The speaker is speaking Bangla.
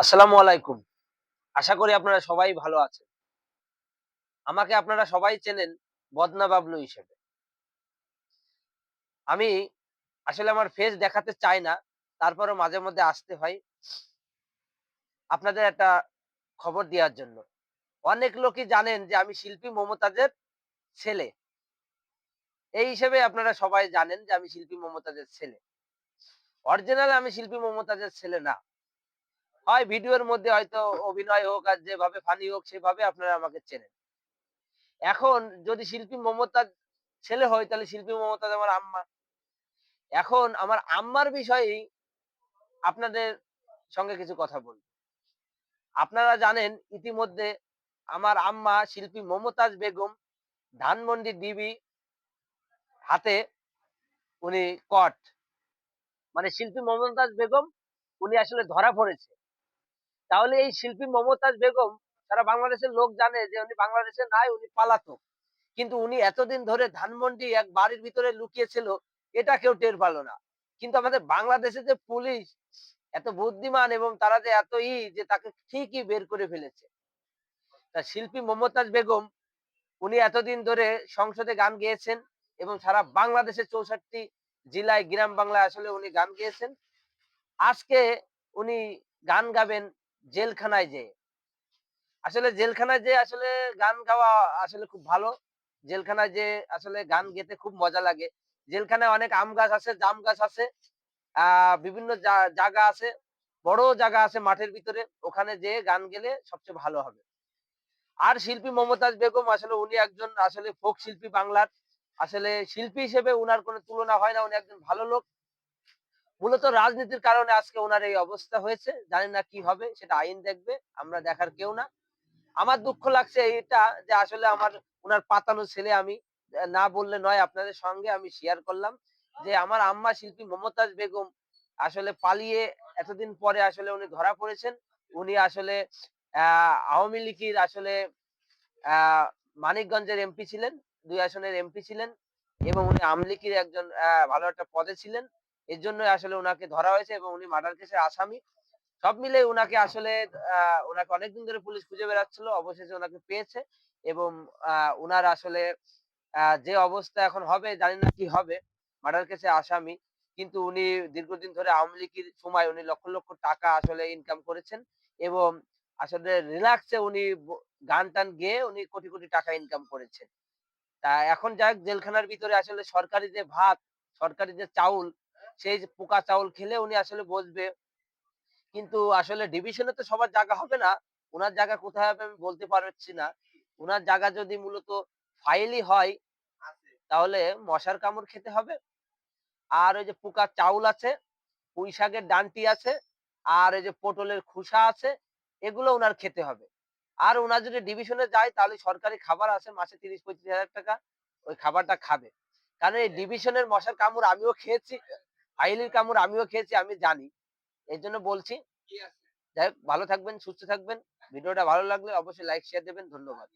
আসসালামু আলাইকুম। আশা করি আপনারা সবাই ভালো আছেন। আমাকে আপনারা সবাই চেনেন বদনা বাবলু হিসেবে। আমি আসলে আমার ফেস দেখাতে চাই না তারপরে মাঝে মধ্যে আসতে হয় আপনাদের একটা খবর দেওয়ার জন্য। অনেক লোকই জানেন যে আমি শিল্পী মমতাজের ছেলে। এই হিসেবে আপনারা সবাই জানেন যে আমি শিল্পী মমতাজের ছেলে। অরিজিনাল আমি শিল্পী মমতাজের ছেলে না। হয় ভিডিওর মধ্যে হয়তো অভিনয় হোক আর যেভাবে ফানি হোক, সেভাবে আপনারা আমাকে চেনেন। এখন যদি শিল্পী মমতাজ ছেলে হয়, তাহলে শিল্পী মমতাজ আমার আম্মা। এখন আমার আম্মার বিষয়ে আপনাদের সঙ্গে কিছু কথা বলব আপনারা জানেন, ইতিমধ্যে আমার আম্মা শিল্পী মমতাজ বেগম ধানমন্ডি ডিবি হাতে উনি কট মানে শিল্পী মমতাজ বেগম, উনি আসলে ধরা পড়েছে। তাহলে এই শিল্পী মমতাজ বেগম, সারা বাংলাদেশের লোক জানে যে উনি বাংলাদেশে নাই, উনি পালাতক। কিন্তু উনি এতদিন ধরে ধানমন্ডি এক বাড়ির ভিতরে লুকিয়েছিল, এটা কেউ টের পালো না। কিন্তু আমাদের বাংলাদেশে যে পুলিশ এত বুদ্ধিমান এবং তারা যে এত ই যে তাকে ঠিকই বের করে ফেলেছে। তা শিল্পী মমতাজ বেগম, উনি এতদিন ধরে সংসদে গান গেয়েছেন এবং সারা বাংলাদেশের চৌষট্টি জেলায় গ্রাম বাংলায় আসলে উনি গান গেয়েছেন। আজকে উনি গান গাবেন জেলখানায় যে আসলে জেলখানায় যে আসলে গান গাওয়া আসলে খুব ভালো। জেলখানায় যে আসলে গান গেতে খুব মজা লাগে। জেলখানায় অনেক আম গাছ আছে, জাম গাছ আছে বিভিন্ন জায়গা আছে, বড় জায়গা আছে মাঠের ভিতরে। ওখানে যে গান গেলে সবচেয়ে ভালো হবে। আর শিল্পী মমতাজ বেগম আসলে উনি একজন আসলে ফোক শিল্পী বাংলার। আসলে শিল্পী হিসেবে উনার কোনো তুলনা হয় না। উনি একজন ভালো লোক। মূলত রাজনীতির কারণে আজকে ওনার এই অবস্থা হয়েছে। জানি না কি হবে, সেটা আইন দেখবে, আমরা দেখার কেউ না। আমার দুঃখ লাগছে এটা যে আসলে আমার, ওনার পাতানো ছেলে আমি, না বললে নয়, আপনাদের সঙ্গে আমি শেয়ার করলাম যে আমার আম্মা শিল্পী মমতাজ বেগম আসলে পালিয়ে এতদিন পরে আসলে উনি ধরা পড়েছেন। উনি আসলে আওয়ামী লীগের আসলে মানিকগঞ্জের এমপি ছিলেন, দুই আসনের এমপি ছিলেন এবং উনি আমলিকির একজন ভালো একটা পদে ছিলেন। এর জন্য আসলে ওনাকে ধরা হয়েছে এবং উনি মার্ডার কেসের আসামি। সব মিলে ওনাকে আসলে ওনাকে অনেকদিন ধরে পুলিশ খুঁজে বেড়াচ্ছিল, অবশেষে ওনাকে পেয়েছে এবং ওনার আসলে যে অবস্থা এখন হবে, জানি না কি হবে মার্ডার কেসে আসামি। কিন্তু উনি দীর্ঘদিন ধরে আওয়ামী লীগের সময় উনি লক্ষ লক্ষ টাকা আসলে ইনকাম করেছেন এবং আসলে রিল্যাক্সে উনি গান টান গেয়ে উনি কোটি কোটি টাকা ইনকাম করেছেন। তা এখন যাক জেলখানার ভিতরে আসলে সরকারি যে ভাত, সরকারি যে চাউল সেই পোকা চাউল খেলে উনি আসলে বসবে। কিন্তু আসলে ডিভিশনে তো সবার জায়গা হবে না। ওনার জায়গা কোথায় হবে আমি বলতে পারছি না। ওনার জায়গা যদি মূলত ফাইলই হয়, তাহলে মশার কামড় খেতে হবে। আর ওই যে পোকা চাউল আছে, পুঁই শাকের ডান্টি আছে, আর এই যে পটলের খোসা আছে, এগুলো ওনার খেতে হবে। আর ওনার যদি ডিভিশনে যায়, তাহলে সরকারি খাবার আছে, মাসে তিরিশ পঁয়ত্রিশ হাজার টাকা, ওই খাবারটা খাবে। কারণ এই ডিভিশনের মশার কামড় আমিও খেয়েছি। ফাইলির কামড় আমিও খেয়েছি আমি জানি। এই জন্য বলছি যাই হোক ভালো থাকবেন সুস্থ থাকবেন। ভিডিওটা ভালো লাগলে অবশ্যই লাইক শেয়ার দেবেন। ধন্যবাদ।